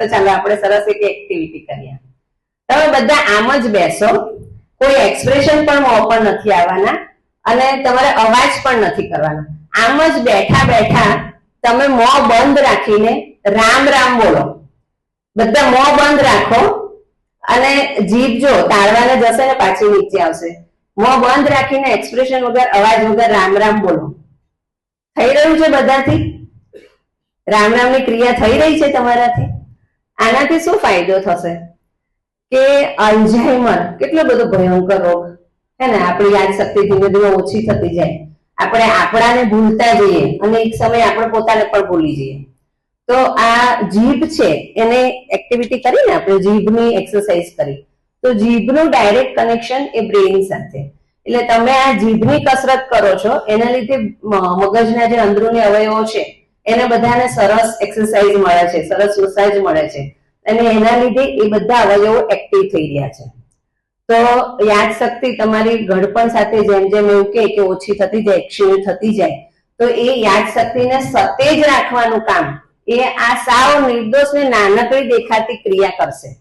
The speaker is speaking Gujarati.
તો ચાલો આપણે સરસ એક એક્ટિવિટી કરીએ. તમે બધા આમ જ બેસો. કોઈ એક્સપ્રેશન પણ મોં પર નથી આવવાના અને તમારે અવાજ પણ નથી કરવાનો. આમ જ બેઠા બેઠા તમે મોં બંધ રાખીને રામ રામ બોલો. બધા મોં બંધ રાખો અને જીભ જો તાળવાને જશે ને પાછી નીચે આવશે. મોં બંધ રાખીને એક્સપ્રેશન વગર, અવાજ વગર રામ રામ બોલો. થઈ રહ્યું છે બધાથી? રામ રામની ક્રિયા થઈ રહી છે તમારાથી? આનાથી શું ફાયદો થશે? કે અલ્ઝાઇમર કેટલો બધો ભયંકર રોગ, હે ને? આપણી યાદ શક્તિ ધીમે ધીમે ઓછી થતી જાય. આપણે આપણાને ભૂલતા જઈએ અને એક સમય આપણે પોતાને પણ ભૂલી જઈએ. તો આ જીભ છે, એને એક્ટિવિટી કરીને આપણે જીભની એક્સરસાઇઝ કરી. તો જીભનું ડાયરેક્ટ કનેક્શન એ બ્રેઇન સાથે. એટલે તમે આ જીભની કસરત કરો છો, એના લીધે મગજના જે અંદરૂની અવયવો છે એને બધાને સરસ એક્સરસાઇઝ મળે છે, સરસ મસાજ મળે છે. અને એના લીધે એ બધા અવયવો એક્ટિવ થઈ રહ્યા છે. તો યાદ શક્તિ તમારી ઘડપણ સાથે જેમ જેમ એવું કે ઓછી થતી જાય, ક્ષીણ થતી જાય, તો એ યાદ શક્તિને સતેજ રાખવાનું કામ, એ આ સાવ નિર્દોષ ને નાનકડી દેખાતી ક્રિયા કરશે.